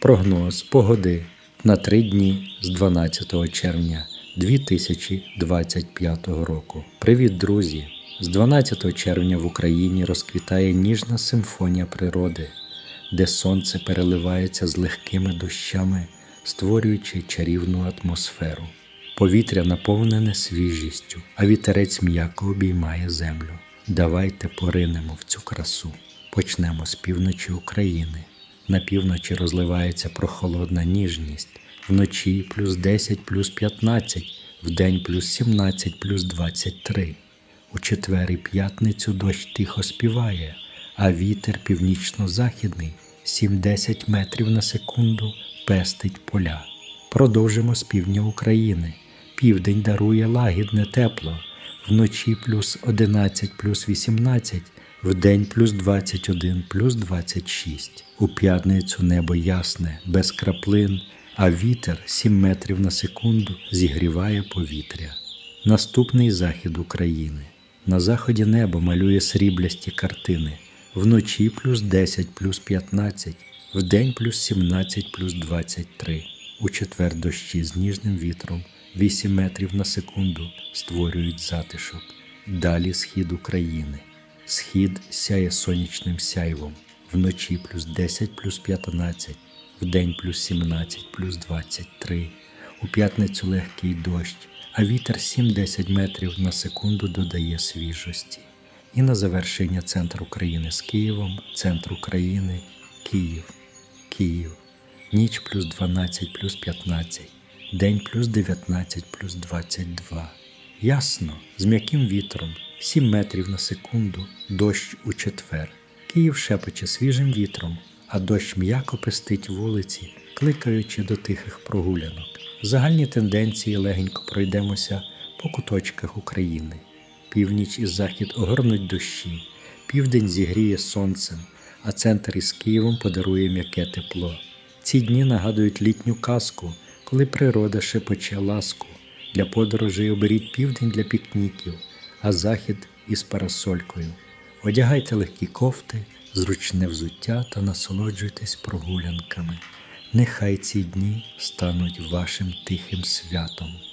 Прогноз погоди на три дні з 12 червня 2025 року. Привіт, друзі! З 12 червня в Україні розквітає ніжна симфонія природи, де сонце переливається з легкими дощами, створюючи чарівну атмосферу. Повітря наповнене свіжістю, а вітерець м'яко обіймає землю. Давайте поринемо в цю красу. Почнемо з півночі України. На півночі розливається прохолодна ніжність, вночі плюс 10 плюс 15, вдень плюс 17 плюс 23. У четвер і п'ятницю дощ тихо співає, а вітер північно-західний 7-10 метрів на секунду пестить поля. Продовжимо з півдня України. Південь дарує лагідне тепло, вночі плюс 11 плюс 18, вдень плюс 21 плюс 26. У п'ятницю небо ясне, без краплин, а вітер 7 метрів на секунду зігріває повітря. Наступний захід України. На заході небо малює сріблясті картини. Вночі плюс 10 плюс 15, вдень плюс 17 плюс 23. У четвер дощі з ніжним вітром 8 метрів на секунду створюють затишок. Далі схід України. Схід сяє сонячним сяйвом. Вночі плюс 10 плюс 15, вдень плюс 17 плюс 23. У п'ятницю легкий дощ, а вітер 7-10 метрів на секунду додає свіжості. І на завершення центр України з Києвом, центр України, Київ, Київ. Ніч плюс 12 плюс 15, день плюс 19 плюс 22. Ясно, з м'яким вітром, 7 метрів на секунду, дощ у четвер. Київ шепоче свіжим вітром, а дощ м'яко пестить вулиці, кликаючи до тихих прогулянок. Загальні тенденції легенько пройдемося по куточках України. Північ і захід огорнуть дощі, південь зігріє сонцем, а центр із Києвом подарує м'яке тепло. Ці дні нагадують літню казку, коли природа шепоче ласку. Для подорожей оберіть південь для пікніків, а захід із парасолькою. Одягайте легкі кофти, зручне взуття та насолоджуйтесь прогулянками. Нехай ці дні стануть вашим тихим святом.